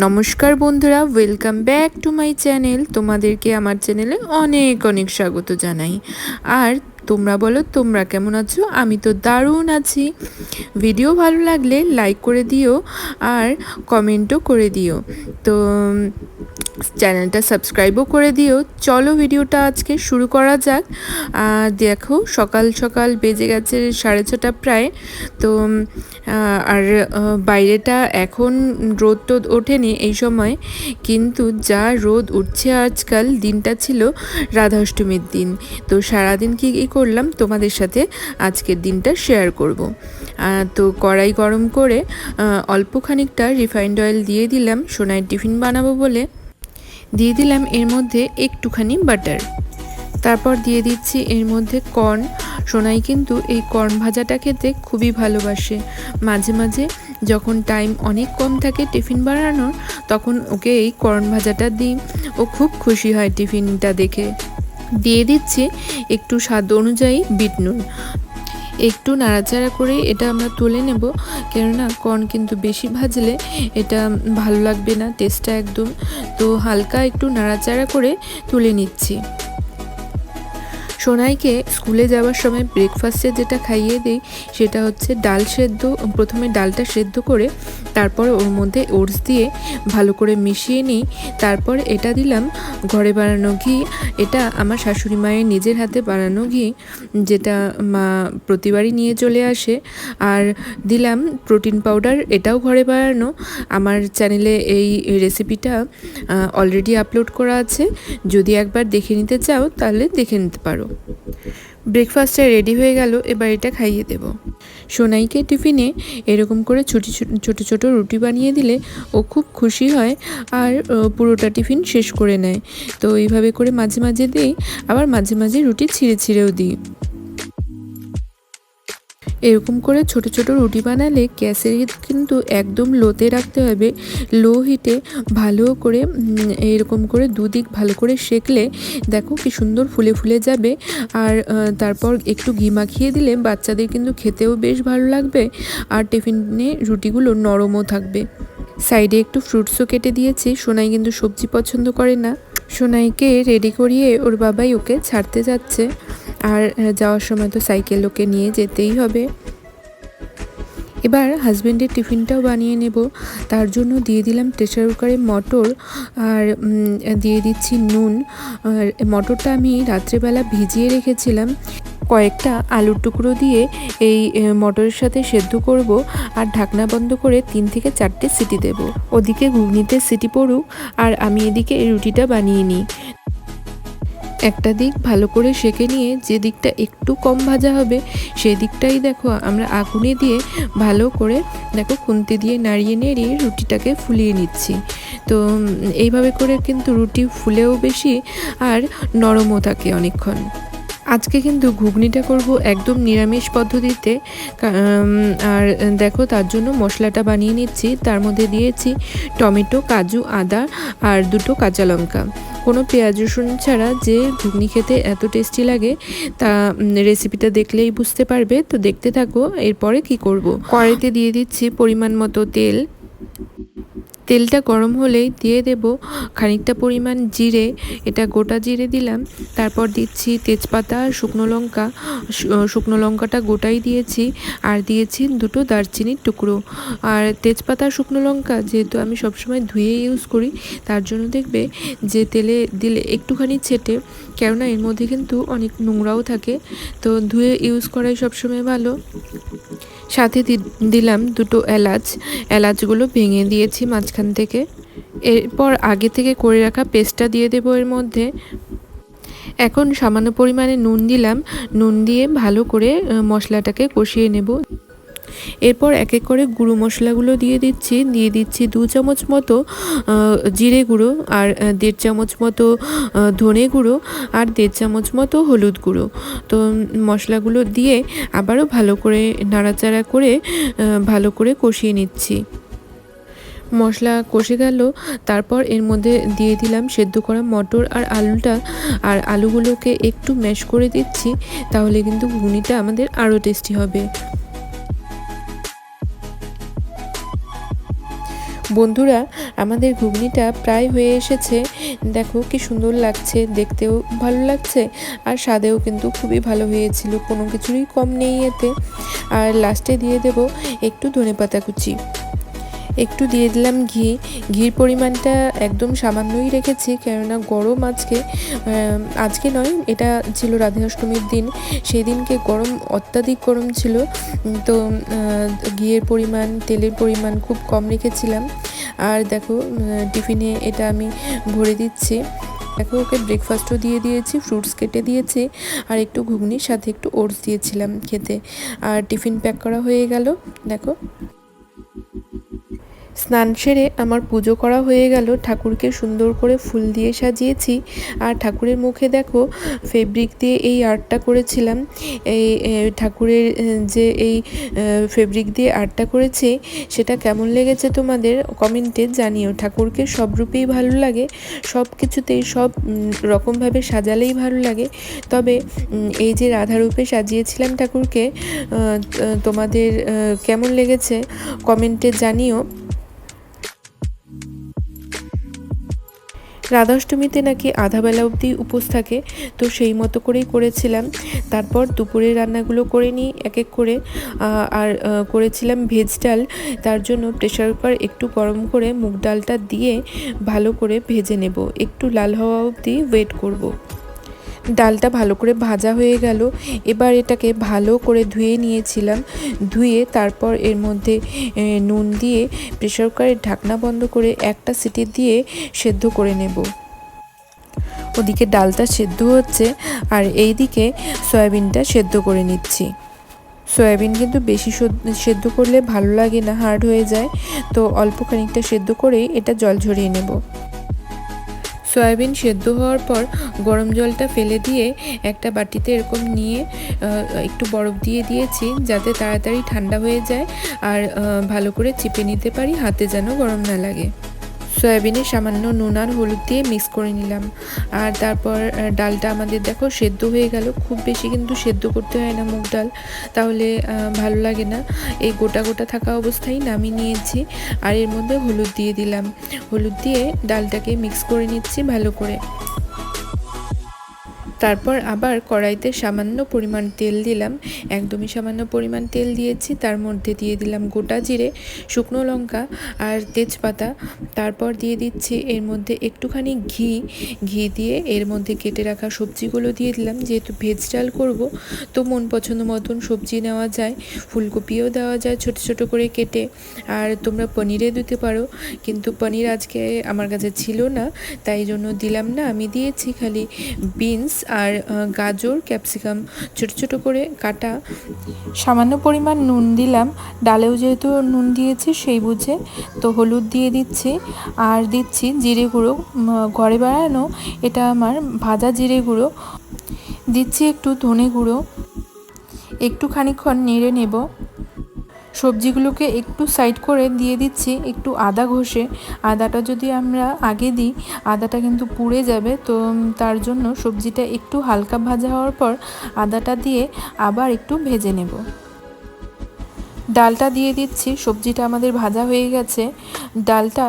নমস্কার বন্ধুরা welcome back to my channel তোমাদেরকে আমার চ্যানেলে অনেক অনেক স্বাগত জানাই। আর তোমরা বলো, তোমরা কেমন আছো? আমি তো দারুণ আছি। ভিডিও ভালো লাগলে লাইক করে দিও আর কমেন্টও করে দিও। তো চ্যানেলটা সাবস্ক্রাইবও করে দিও। চলো ভিডিওটা আজকে শুরু করা যাক। আর দেখো, সকাল সকাল বেজে গেছে সাড়ে ছটা প্রায়। তো আর বাইরেটা এখন রোদ টোদ ওঠেনি এই সময়। কিন্তু যা রোদ উঠছে আজকাল, দিনটা ছিল রাধাষ্টমীর দিন। তো সারাদিন কী কী করলাম তোমাদের সাথে আজকের দিনটা শেয়ার করব। তো কড়াই গরম করে অল্প খানিকটা রিফাইন্ড অয়েল দিয়ে দিলাম সোনায় টিফিন বানাবো বলে। দিয়ে দিলাম এর মধ্যে একটুখানি বাটার তারপর দিয়ে দিচ্ছি এর মধ্যে কর্ন সোনাই কিন্তু এই কর্ন ভাজাটা খেতে খুবই ভালোবাসে। মাঝে মাঝে যখন টাইম অনেক কম থাকে টিফিন বানানোর, তখন ওকে এই কর্ন ভাজাটা দিই। ও খুব খুশি হয় টিফিনটা দেখে। দিয়ে দিচ্ছি একটু স্বাদ অনুযায়ী বিট নুন। একটু নাড়াচাড়া করে এটা আমরা তুলে নেব, কেননা কর্ন কিন্তু বেশি ভাজলে এটা ভালো লাগবে না টেস্টটা একদম। তো হালকা একটু নাড়াচাড়া করে তুলে নিচ্ছি। সোনাইকে স্কুলে যাওয়ার সময় ব্রেকফাস্টে যেটা খাইয়ে দিই, সেটা হচ্ছে ডাল সেদ্ধ, প্রথমে ডালটা সেদ্ধ করে তারপর ওর মধ্যে ওটস দিয়ে ভালো করে মিশিয়ে নিই। তারপর এটা দিলাম ঘরে বানানো ঘি। এটা আমার শাশুড়ি মায়ের নিজের হাতে বানানো ঘি, যেটা মা প্রতিবারই নিয়ে চলে আসে। আর দিলাম প্রোটিন পাউডার এটাও ঘরে বানানো। আমার চ্যানেলে এই রেসিপিটা অলরেডি আপলোড করা আছে। যদি একবার দেখে নিতে চাও, তাহলে দেখে নিতে পারো। ব্রেকফাস্টটা রেডি হয়ে গেল, এবার এটা খাইয়ে দেব। সোনাইকে টিফিনে এরকম করে ছোটো ছোটো ছোটো রুটি বানিয়ে দিলে ও খুব খুশি হয় আর পুরোটা টিফিন শেষ করে নেয়। তো এইভাবে করে মাঝে মাঝে দিই, আবার মাঝে মাঝে রুটি ছিঁড়ে ছিঁড়েও দিই। এরকম করে ছোট ছোট রুটি বানালে গ্যাসের হিট কিন্তু একদম লোতে রাখতে হবে। লো হিটে ভালো করে এরকম করে দুদিক ভালো করে সেকলে দেখো কি সুন্দর ফুলে ফুলে যাবে। আর তারপর একটু ঘি মাখিয়ে দিলে বাচ্চাদের কিন্তু খেতেও বেশ ভালো লাগবে আর টিফিনে রুটিগুলো নরমও থাকবে। সাইডে একটু ফ্রুটসও কেটে দিয়েছি, সোনাই কিন্তু সবজি পছন্দ করে না। সোনাইকে রেডি করিয়ে ওর বাবাই ওকে ছাড়তে যাচ্ছে। আর যাওয়ার সময় তো সাইকেল ওকে নিয়ে যেতেই হবে। এবার হাজব্যান্ডের টিফিনটাও বানিয়ে নেব। তার জন্য দিয়ে দিলাম প্রেশার কুকারে মটর আর দিয়ে দিচ্ছি নুন। আর মটরটা আমি রাত্রেবেলা ভিজিয়ে রেখেছিলাম। কয়েকটা আলুর টুকরো দিয়ে এই মটরের সাথে সেদ্ধ করব আর ঢাকনা বন্ধ করে তিন থেকে চারটে সিটি দেব। ওদিকে ঘুগনিতে সিটি পড়ুক আর আমি এদিকে রুটিটা বানিয়ে নিই। একটা দিক ভালো করে সেকে নিয়ে যে দিকটা একটু কম ভাজা হবে, সেই দিকটাই দেখো আমরা আগুনে দিয়ে ভালো করে দেখো খুন্তি দিয়ে নাড়িয়ে নেড়িয়ে রুটিটাকে ফুলিয়ে নিচ্ছি। তো এইভাবে করে কিন্তু রুটি ফুলেও বেশি আর নরমও থাকে অনেকক্ষণ। আজকে কিন্তু ঘুগনিটা করব একদম নিরামিষ পদ্ধতিতে আর দেখো তার জন্য মশলাটা বানিয়ে নিচ্ছি। তার মধ্যে দিয়েছি টমেটো, কাজু, আদা আর দুটো কাঁচা লঙ্কা। কোনো পেঁয়াজ রসুন ছাড়া যে ঘুগনি খেতে এত টেস্টি লাগে, তা রেসিপিটা দেখলেই বুঝতে পারবে তো দেখতে থাকো, এরপরে কি করব। কড়াইতে দিয়ে দিচ্ছি পরিমাণ মতো তেল তেলটা গরম হলেই দিয়ে দেব খানিকটা পরিমাণ জিরে, এটা গোটা জিরে দিলাম। তারপর দিচ্ছি তেজপাতা, শুকনো লঙ্কা শুকনো লঙ্কাটা গোটাই দিয়েছি আর দিয়েছি দুটো দারচিনির টুকরো। আর তেজপাতা, শুকনো লঙ্কা যেহেতু আমি সবসময় ধুয়ে ইউজ করি, তার জন্য দেখবে যে তেলে দিলে একটুখানি ছেটে, কেননা এর মধ্যে কিন্তু অনেক নোংরাও থাকে। তো ধুয়ে ইউজ করাই সবসময় ভালো। সাথে দিলাম দুটো এলাচ। এলাচগুলো ভেঙে দিয়েছি মাঝখান থেকে। এরপর আগে থেকে করে রাখা পেস্টটা দিয়ে দেবো এর মধ্যে। এখন সামান্য পরিমাণে নুন দিলাম। নুন দিয়ে ভালো করে মশলাটাকে কষিয়ে নেব। এরপর এক এক করে গুঁড়ো মশলাগুলো দিয়ে দিচ্ছি। দিয়ে দিচ্ছি দু চামচ মতো জিরে গুঁড়ো আর দেড় চামচ মতো ধনে গুঁড়ো আর দেড় চামচ মতো হলুদ গুঁড়ো। তো মশলাগুলো দিয়ে আবারও ভালো করে নাড়াচাড়া করে ভালো করে কষিয়ে নিচ্ছি। মশলা কষে গেল, তারপর এর মধ্যে দিয়ে দিলাম সেদ্ধ করা মটর আর আলুটা। আর আলুগুলোকে একটু ম্যাশ করে দিচ্ছি, তাহলে কিন্তু ঘুগনিটা আমাদের আরও টেস্টি হবে। বন্ধুরা, আমাদের ঘুগনিটা প্রায় হয়ে এসেছে। দেখো কি সুন্দর লাগছে, দেখতেও ভালো লাগছে, আর স্বাদেও কিন্তু খুবই ভালো হয়েছিল, কোনো কিছুরই কম নেই এতে। আর লাস্টে দিয়ে দেব একটু ধনে পাতা কুচি। একটু দিয়ে দিলাম ঘি। ঘির পরিমাণটা একদম সামান্যই রেখেছি, কেননা গরম আজকে আজকে নয়, এটা ছিল রাধাষ্টমীর দিন। সেই দিনকে গরম, অত্যাধিক গরম ছিল। তো ঘিয়ের পরিমাণ, তেলের পরিমাণ খুব কম রেখেছিলাম। আর দেখো টিফিনে এটা আমি ভরে দিচ্ছি। দেখো, ওকে ব্রেকফাস্টও দিয়ে দিয়েছি ফ্রুটস কেটে দিয়েছি, আর একটু ঘুগনির সাথে একটু ওটস দিয়েছিলাম খেতে। আর টিফিন প্যাক করা হয়ে গেল, দেখো। স্নান সেরে আমার পুজো করা হয়ে গেল। ঠাকুরকে সুন্দর করে ফুল দিয়ে সাজিয়েছি। আর ঠাকুরের মুখে দেখো ফেব্রিক দিয়ে এই আর্টটা করেছিলাম। এই ঠাকুরের যে এই ফেব্রিক দিয়ে আর্টটা করেছি, সেটা কেমন লেগেছে তোমাদের কমেন্টে জানিও। ঠাকুরকে সব রূপেই ভালো লাগে। সব কিছুতেই সব রকমভাবে সাজালেই ভালো লাগে। তবে এই যে রাধারূপে সাজিয়েছিলাম ঠাকুরকে তোমাদের কেমন লেগেছে কমেন্টে জানিও। রাধাষ্টমীতে নাকি আধাবেলা অবধি উপোস থাকে, তো সেই মতো করেই করেছিলাম। তারপর দুপুরে রান্নাগুলো করে নিই এক এক করে। আর করেছিলাম ভেজ ডাল। তার জন্য প্রেশার কুকার একটু গরম করে মুগ ডালটা দিয়ে ভালো করে ভেজে নেব। একটু লাল হওয়া অবধি ওয়েট করব। ডালটা ভালো করে ভাজা হয়ে গেল। এবার এটাকে ভালো করে ধুয়ে নিয়েছিলাম। ধুয়ে তারপর এর মধ্যে নুন দিয়ে প্রেশার কুকারের ঢাকনা বন্ধ করে একটা সিটি দিয়ে সেদ্ধ করে নেব। ওদিকে ডালটা সেদ্ধ হচ্ছে আর এইদিকে সয়াবিনটা সেদ্ধ করে নিচ্ছি। সয়াবিন কিন্তু বেশি সেদ্ধ করলে ভালো লাগে না, হার্ড হয়ে যায়। তো অল্প খানিকটা সেদ্ধ করেই এটা জল ঝরিয়ে নেব। সয়াবিন সেদ্ধ হওয়ার পর গরম জলটা ফেলে দিয়ে একটা বাটিতে এরকম নিয়ে একটু বরফ দিয়ে দিয়েছি যাতে তাড়াতাড়ি ঠান্ডা হয়ে যায় আর ভালো করে চিপে নিতে পারি, হাতে যেন গরম না লাগে। সয়াবিনে সামান্য নুন আর হলুদ দিয়ে মিক্স করে নিলাম। আর তারপর ডালটা আমাদের দেখো সেদ্ধ হয়ে গেল। খুব বেশি কিন্তু সেদ্ধ করতে হয় না মুগ ডাল। তাহলে ভালো লাগে না। এই গোটা গোটা থাকা অবস্থায় নামিয়ে নিয়েছি। আর এর মধ্যে হলুদ দিয়ে দিলাম। হলুদ দিয়ে ডালটাকে মিক্স করে নিচ্ছি ভালো করে। তারপর আবার কড়াইতে সামান্য পরিমাণ তেল দিলাম। একদমই সামান্য পরিমাণ তেল দিয়েছি, তার মধ্যে দিয়ে দিলাম গোটা জিরে, শুকনো লঙ্কা আর তেজপাতা। তারপর দিয়ে দিচ্ছি এর মধ্যে একটুখানি ঘি। ঘি দিয়ে এর মধ্যে কেটে রাখা সবজিগুলো দিয়ে দিলাম। যেহেতু ভেজ ডাল করব, তো মন পছন্দ মতন সবজি নেওয়া যায়, ফুলকপিও দেওয়া যায় ছোট ছোট করে কেটে। আর তোমরা পনিরে দিতে পারো, কিন্তু পনির আজকে আমার কাছে ছিল না, তাই জন্য দিলাম না। আমি দিয়েছি খালি বিনস আর গাজর, ক্যাপসিকাম, ছোট ছোট করে কাটা। সামান্য পরিমাণ নুন দিলাম। ডালেও যেহেতু নুন দিয়েছি, সেই বুঝে তো হলুদ দিয়ে দিচ্ছি। আর দিচ্ছি জিরে গুঁড়ো। ঘরে বানানো এটা আমার ভাজা জিরে গুঁড়ো। দিচ্ছি একটু ধনে গুঁড়ো। একটু খানিকক্ষণ নেড়ে নেব। সবজিগুলোকে একটু সাইড করে দিয়ে দিচ্ছি, একটু আদা ঘষে। আদাটা যদি আমরা আগে দিই, আদাটা কিন্তু পুড়ে যাবে, তো তার জন্য সবজিটা একটু হালকা ভাজা হওয়ার পর আদাটা দিয়ে আবার একটু ভেজে নেব। ডালটা দিয়ে দিচ্ছি, সবজিটা আমাদের ভাজা হয়ে গেছে। ডালটা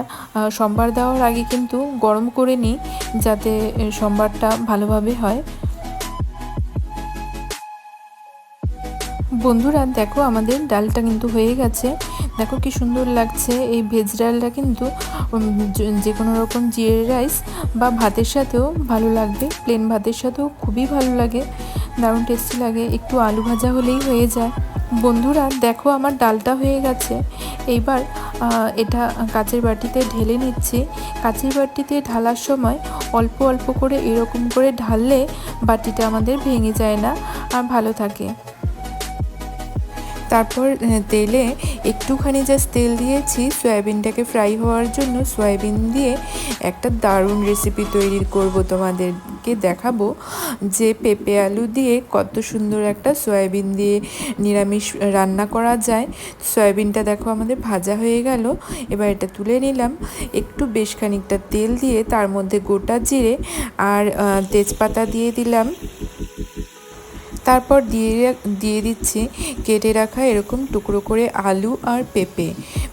সম্বার দেওয়ার আগে কিন্তু গরম করে নিই, যাতে সম্বারটা ভালোভাবে হয়। বন্ধুরা, দেখো আমাদের ডালটা কিন্তু হয়ে গেছে। দেখো কি সুন্দর লাগছে। এই ভেজ ডালটা কিন্তু যে- কোনো রকম জিরে রাইস বা ভাতের সাথেও ভালো লাগবে। প্লেন ভাতের সাথেও খুবই ভালো লাগে। দারুণ টেস্টি লাগে। একটু আলু ভাজা হলেই হয়ে যায়। বন্ধুরা, দেখো আমার ডালটা হয়ে গেছে। এইবার এটা কাচের বাটিতে ঢেলে নিচ্ছি। কাচের বাটিতে ঢালার সময় অল্প অল্প করে এরকম করে ঢাললে বাটিটা আমাদের ভেঙে যায় না। আর ভালো থাকে। তারপর তেলে একটুখানি জাস্ট তেল দিয়েছি। সয়াবিনটাকে ফ্রাই হওয়ার জন্য সয়াবিন দিয়ে একটা দারুণ রেসিপি তৈরি করব তোমাদেরকে দেখাবো। যে পেঁপে আলু দিয়ে কত সুন্দর একটা সয়াবিন দিয়ে নিরামিষ রান্না করা যায়। সয়াবিনটা দেখো আমাদের ভাজা হয়ে গেল। এবার এটা তুলে নিলাম। একটু বেশ খানিকটা তেল দিয়ে তার মধ্যে গোটা জিরে আর তেজপাতা দিয়ে দিলাম। তারপর দিয়ে দিয়ে দিচ্ছি, কেটে রাখা এরকম টুকরো করে আলু আর পেঁপে।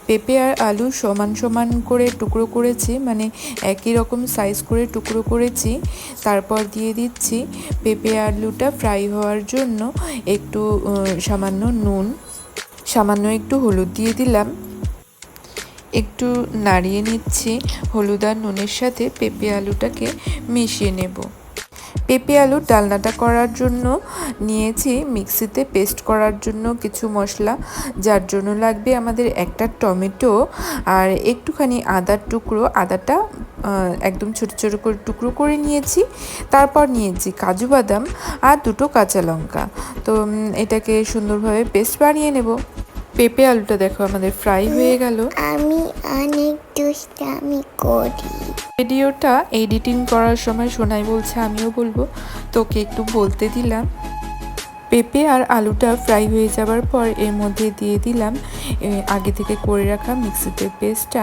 পেঁপে আর আলু সমান সমান করে টুকরো করেছি মানে একই রকম সাইজ করে টুকরো করেছি। তারপর দিয়ে দিচ্ছি পেঁপে আলুটা ফ্রাই হওয়ার জন্য একটু সামান্য নুন, সামান্য একটু হলুদ দিয়ে দিলাম। একটু নাড়িয়ে নিচ্ছি, হলুদ আর নুনের সাথে পেঁপে আলুটাকে মিশিয়ে নেব। পেঁপে আলুর ডালনাটা করার জন্য নিয়েছি, মিক্সিতে পেস্ট করার জন্য কিছু মশলা, যার জন্য লাগবে আমাদের একটা টমেটো আর একটুখানি আদার টুকরো। আদাটা একদম ছোট ছোট করে টুকরো করে নিয়েছি। তারপর নিয়েছি কাজু বাদাম আর দুটো কাঁচা লঙ্কা। তো এটাকে সুন্দরভাবে পেস্ট বানিয়ে নেব। পেঁপে আলুটা দেখো আমাদের ফ্রাই হয়ে গেল। আমি অনেক দুষ্টামি করি। ভিডিওটা এডিটিং করার সময় সোনাই বলছে আমিও বলব। তোকে একটু বলতে দিলাম। পেঁপে আর আলুটা ফ্রাই হয়ে যাওয়ার পর এর মধ্যে দিয়ে দিলাম আগে থেকে করে রাখা মিক্সিতে পেস্টটা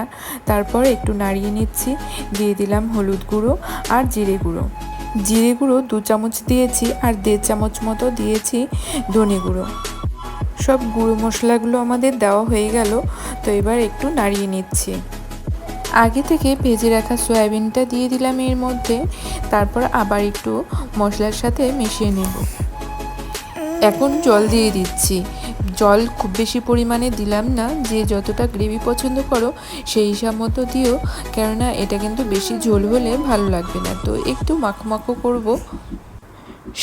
তারপর একটু নাড়িয়ে নিচ্ছি দিয়ে দিলাম হলুদ গুঁড়ো আর জিরে গুঁড়ো। জিরে গুঁড়ো দু চামচ দিয়েছি আর দেড় চামচ মতো দিয়েছি ধনে গুঁড়ো। সব গুঁড়ো মশলাগুলো আমাদের দেওয়া হয়ে গেল, তো এবার একটু নাড়িয়ে নিচ্ছি। আগে থেকে ভেজে রাখা সয়াবিনটা দিয়ে দিলাম এর মধ্যে, তারপর আবার একটু মশলার সাথে মিশিয়ে নেব। এখন জল দিয়ে দিচ্ছি। জল খুব বেশি পরিমাণে দিলাম না, যে যতটা গ্রেভি পছন্দ করো সেই হিসাব মতো দিও, কেননা এটা কিন্তু বেশি ঝোল হলে ভালো লাগবে না। তো একটু মাখো মাখো করব।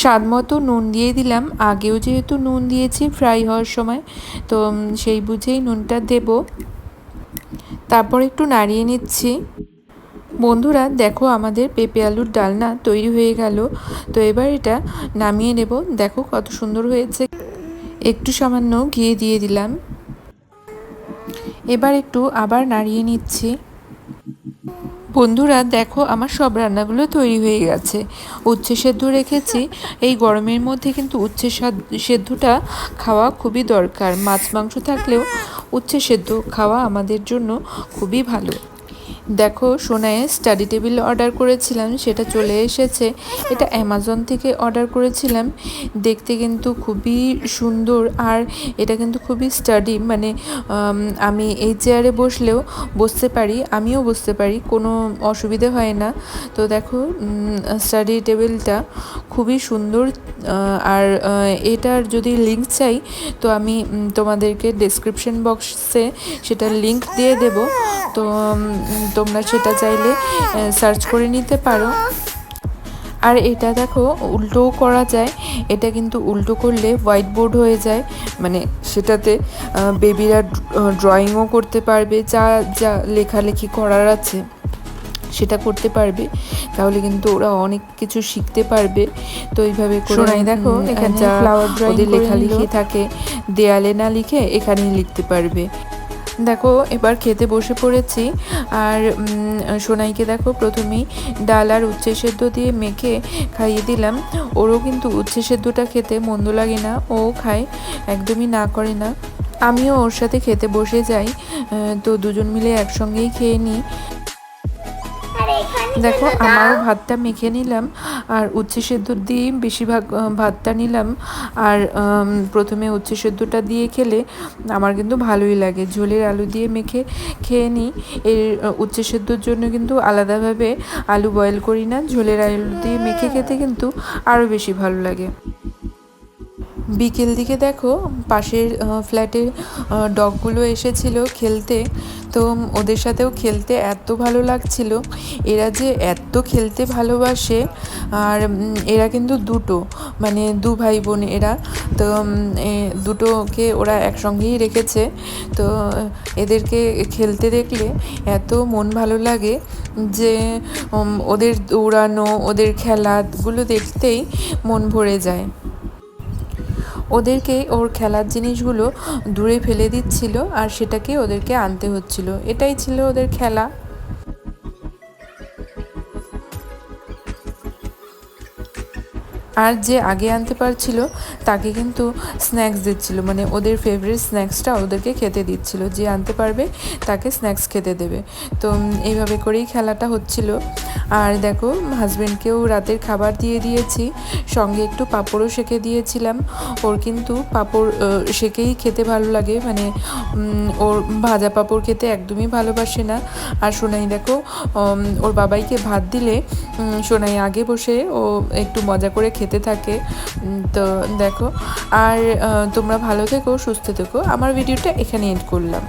স্বাদ মতো নুন দিয়ে দিলাম। আগেও যেহেতু নুন দিয়েছি ফ্রাই হওয়ার সময়, তো সেই বুঝেই নুনটা দেব। তারপর একটু নাড়িয়ে নিচ্ছি। বন্ধুরা, দেখো আমাদের পেঁপে আলুর ডালনা তৈরি হয়ে গেল। তো এবার এটা নামিয়ে নেব। দেখো কত সুন্দর হয়েছে। একটু সামান্য ঘি দিয়ে দিলাম। এবার একটু আবার নাড়িয়ে নিচ্ছি। বন্ধুরা, দেখো আমার সব রান্নাগুলো তৈরি হয়ে গেছে। উচ্ছে সেদ্ধ রেখেছি। এই গরমের মধ্যে কিন্তু উচ্ছে সেদ্ধটা খাওয়া খুবই দরকার। মাছ, মাংস থাকলেও উচ্ছে সেদ্ধ খাওয়া আমাদের জন্য খুবই ভালো। দেখো সোনায় স্টাডি টেবিল অর্ডার করেছিলাম, সেটা চলে এসেছে। এটা অ্যামাজন থেকে অর্ডার করেছিলাম। দেখতে কিন্তু খুবই সুন্দর আর এটা কিন্তু খুবই স্টাডি মানে আমি এই চেয়ারে বসলেও বসতে পারি, আমিও বসতে পারি, কোনো অসুবিধে হয় না। তো দেখো স্টাডি টেবিলটা খুবই সুন্দর আর এটার যদি লিঙ্ক চাই, তো আমি তোমাদেরকে ডেসক্রিপশন বক্সে সেটার লিঙ্ক দিয়ে দেব। তো তোমরা সেটা চাইলে সার্চ করে নিতে পারো। আর এটা দেখো উল্টোও করা যায়। এটা কিন্তু উল্টো করলে হোয়াইট বোর্ড হয়ে যায়। মানে সেটাতে বেবিরা ড্রয়িংও করতে পারবে যা যা লেখালেখি করার আছে সেটা করতে পারবে। তাহলে কিন্তু ওরা অনেক কিছু শিখতে পারবে। তো এইভাবে করে দেখো, এখানে যা flower drawing ওদের লেখালেখি থাকে দেয়ালে না লিখে এখানেই লিখতে পারবে। দেখো, এবার খেতে বসে পড়েছি। আর সোনাইকে দেখো, প্রথমেই ডাল আর উচ্ছে সেদ্ধ দিয়ে মেখে খাইয়ে দিলাম। ওরও কিন্তু উচ্ছে সেদ্ধটা খেতে মন্দ লাগে না, ও খায়, একদমই না করে না। আমিও ওর সাথে খেতে বসে যাই তো দুজন মিলে একসঙ্গেই খেয়ে নিই। দেখো, আমারও ভাতটা মেখে নিলাম, আর উচ্ছে সেদ্ধ দিয়েই বেশিরভাগ ভাতটা নিলাম। আর প্রথমে উচ্ছে সেদ্ধটা দিয়ে খেলে আমার কিন্তু ভালোই লাগে। ঝোলের আলু দিয়ে মেখে খেয়ে নিই। এর উচ্ছে সেদ্ধর জন্য কিন্তু আলাদাভাবে আলু বয়েল করি না। ঝোলের আলু দিয়ে মেখে খেতে কিন্তু আরও বেশি ভালো লাগে। বিকেল দিকে দেখো, পাশের ফ্ল্যাটের ডগগুলো এসেছিল খেলতে। তো ওদের সাথেও খেলতে এত ভালো লাগছিল। এরা যে এত খেলতে ভালোবাসে, আর এরা কিন্তু দুটো মানে দু ভাই বোন এরা। তো দুটোকে ওরা একসঙ্গেই রেখেছে। তো, এদেরকে খেলতে দেখলে এত মন ভালো লাগে যে ওদের দৌড়ানো, ওদের খেলাগুলো দেখতেই মন ভরে যায়। ওদেরকে ওর খেলার জিনিসগুলো দূরে ফেলে দিচ্ছিল আর সেটাকে ওদেরকে আনতে হচ্ছিল। এটাই ছিল ওদের খেলা। আর যে আগে আনতে পারছিল, তাকে কিন্তু স্ন্যাক্স দিচ্ছিল। মানে ওদের ফেভারিট স্ন্যাক্সটা ওদেরকে খেতে দিচ্ছিল। যে আনতে পারবে, তাকে স্ন্যাক্স খেতে দেবে। তো এইভাবে করেই খেলাটা হচ্ছিল। আর দেখো হাজব্যান্ডকেও রাতের খাবার দিয়ে দিয়েছি। সঙ্গে একটু পাঁপড়ও সেঁকে দিয়েছিলাম। ওর কিন্তু পাঁপড় সেঁকেই খেতে ভালো লাগে। মানে ওর ভাজা পাঁপড় খেতে একদমই ভালোবাসে না। আর সোনাই দেখো ওর বাবাইকে ভাত দিলে সোনাই আগে বসে ও একটু মজা করে খেতে থাকে। তো দেখো, আর তোমরা ভালো থেকো, সুস্থ থেকো। আমার ভিডিওটা এখানে এন্ড করলাম।